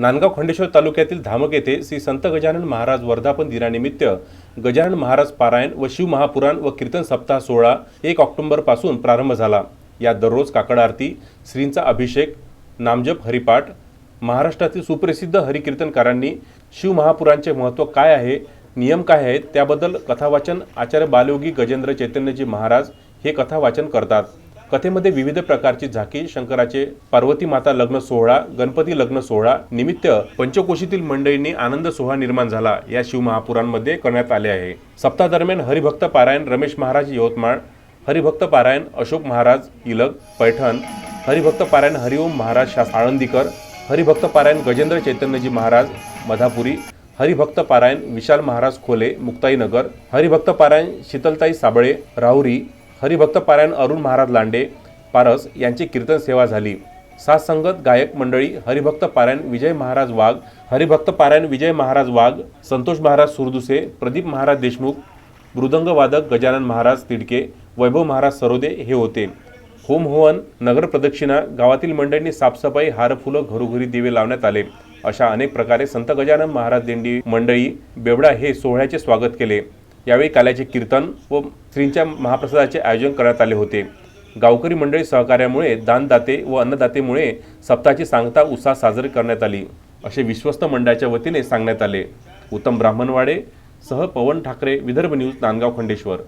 नांदगाव खंडेश्वर तालुक्यातील धामक येथे श्री संत गजानन महाराज वर्धापन दिनानिमित्त गजानन महाराज पारायण व शिवमहापुराण व कीर्तन सप्ताह सोहळा एक ऑक्टोंबरपासून प्रारंभ झाला. या दररोज काकड आरती श्रींचा अभिषेक नामजप हरिपाठ महाराष्ट्रातील सुप्रसिद्ध हरिकीर्तनकारांनी शिवमहापुराणचे महत्त्व काय आहे नियम काय आहेत त्याबद्दल कथावाचन आचार्य बालयोगी गजेंद्र चैतन्यजी महाराज हे कथावाचन करतात. कथेमध्ये विविध प्रकारची झाकी शंकराचे पार्वती माता लग्न सोहळा गणपती लग्न सोहळा निमित्त पंचकोशीतील मंडळींनी आनंद सोहळा निर्माण झाला. या शिवमहापुरांमध्ये करण्यात आले आहे. सप्तादरम्यान हरिभक्त पारायण रमेश महाराज यवतमाळ हरिभक्त पारायण अशोक महाराज इलग पैठण हरिभक्त पारायण हरिओम महाराज शास आळंदीकर हरिभक्त पारायण गजेंद्र चैतन्यजी महाराज मधापुरी हरिभक्त पारायण विशाल महाराज खोले मुक्ताईनगर हरिभक्त पारायण शीतलताई साबळे राहुरी हरिभक्त पारायण अरुण महाराज लांडे पारस यांची कीर्तन सेवा झाली. सासंगत गायक मंडळी हरिभक्त पारायण विजय महाराज वाघ हरिभक्त पारायण विजय महाराज वाघ संतोष महाराज सुरदुसे प्रदीप महाराज देशमुख मृदंगवादक गजानन महाराज तिडके वैभव महाराज सरोदे हे होते. होम हवन नगर प्रदक्षिणा गावातील मंडळींनी साफसफाई हारफुलं घरोघरी दिवे लावण्यात आले. अशा अनेक प्रकारे संत गजानन महाराज दिंडी मंडळी बेवडा हे सोहळ्याचे स्वागत केले. यावेळी काल्याचे कीर्तन व श्रींच्या महाप्रसादाचे आयोजन करण्यात आले होते. गावकरी मंडळी सहकार्यामुळे दानदाते व अन्नदातेमुळे सप्ताहाची सांगता उत्साह साजरी करण्यात आली. असे विश्वस्त मंडळाच्या वतीने सांगण्यात आले. उत्तम ब्राह्मणवाडे सह पवन ठाकरे विदर्भ न्यूज नांदगाव खंडेश्वर.